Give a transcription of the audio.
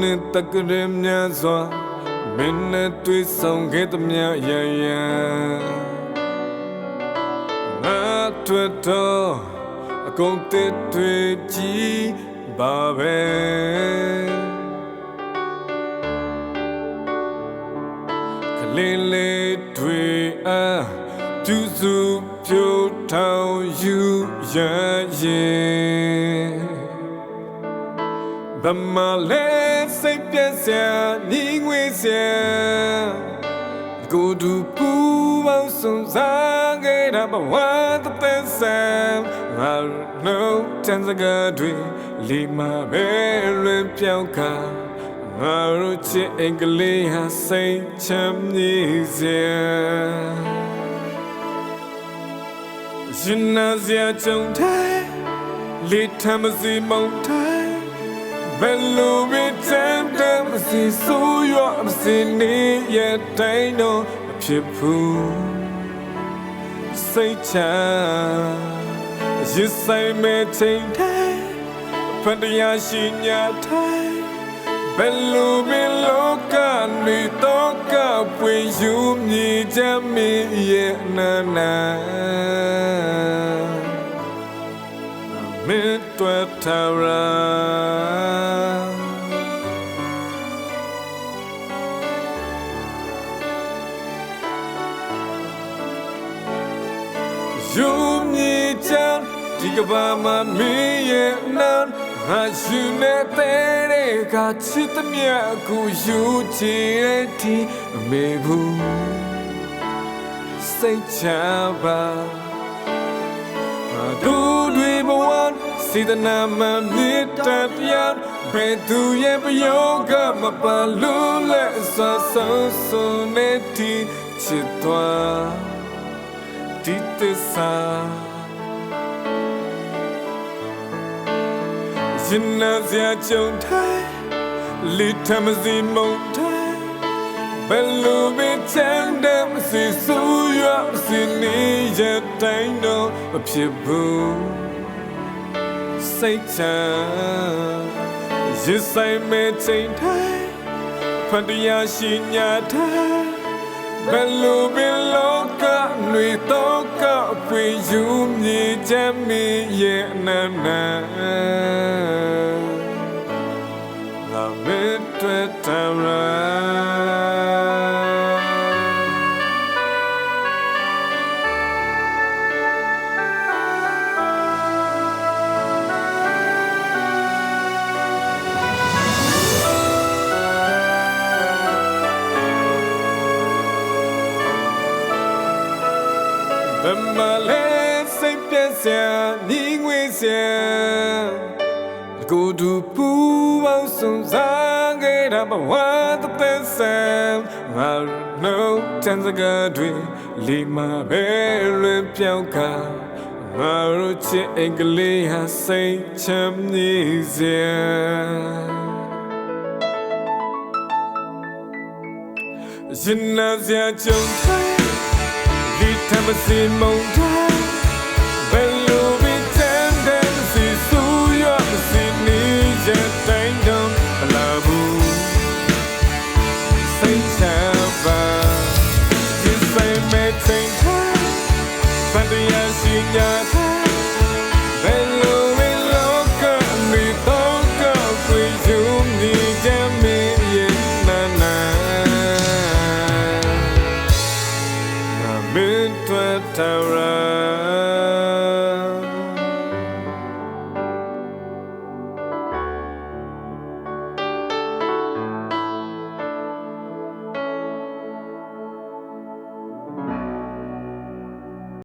နဲ့တက်ကရမြတ်စွာမင်းနဲ့တွေ့ဆောင်ခဲ့သမျှရရန်ငါတွေ့တော့အကုန်တစ်တွေ့ကြည့်ပါပဲကလေးလေးတွေ့အားကျူစုပြိုထောင်ယူရရင်ဗမာလဲ စိတ်ပြည့်စရာညီငွေစရာကိုယ်တူပူပေါင်းစုံစားခဲ့တာဘဝတစ်သက်ဆန်ငါလုံးတန်စကားတွေလီမာပဲလွင်ပြောင်းခါငါတို့ချစ်အင်္ဂလိပ်ဟာစိတ်ချမ်းမြေစရာရှင်နာစရာကြုံတိုင်းလေထမ်းမစီမုံတို စီဆိုးရွားမစီနေရတိုင်းတော့မဖြစ်ဘူးစိတ်ချရစ်ဆိုင်မဲ့ချိန်တိုင်းဖန်တရားရှိညာတိုင်းဘယ်လိုပဲလောကနေတော့ကပွေယူမြည်ချမ်းမီရဲ့နာနာမေတ္တာထာရာ ယူမြည်ချမ်းဒီကဘာမှာမင်းရဲ့နာငါယူနေတဲ့ကချစ်သမျှကိုယူချင်တဲ့ဒီအမေဘူးစိတ်ချပါငါတို့တွေဘဝစေတနာမှမြတ်တရားဘယ်သူရဲ့ပယောကမပါလို့လဲဆွာဆုံးဆုံးနေတီချစ်သွား ဒီတစ္ဆာရင်နာစရာကြုံတိုင်းလိထမစီမုံတိုင်းဘယ်လိုပဲချမ်းတယ်မစီဆူရမစီနေရတိုင်းတော့မဖြစ်ဘူးစိတ်ချမ်းရစ်ဆိုင်မဲ့ချိန်တိုင်းဖန်တရားရှိညာတိုင်း ဘယ်လိုပဲလောကတွေတော့ကပွေယူမြည်ချမ်းမီရဲ့အနန္ဘယ်မှာလဲစိတ်ပြည့်စရာညီငွေစရာကိုယ်တူပူပေါင်းစုံစားခဲ့တာဘဝတစ်သက်ဆန်ငါတို့တန်စကားတွေလီမာပဲလွင်ပြောင်းခါငါတို့ချစ်အင်္ဂလိပ်ဟာစိတ်ချမ်းမြေစရာရင်နာစရာကြုံတိုင်းဒီတ မစီမုံ မေတ္တာတရာ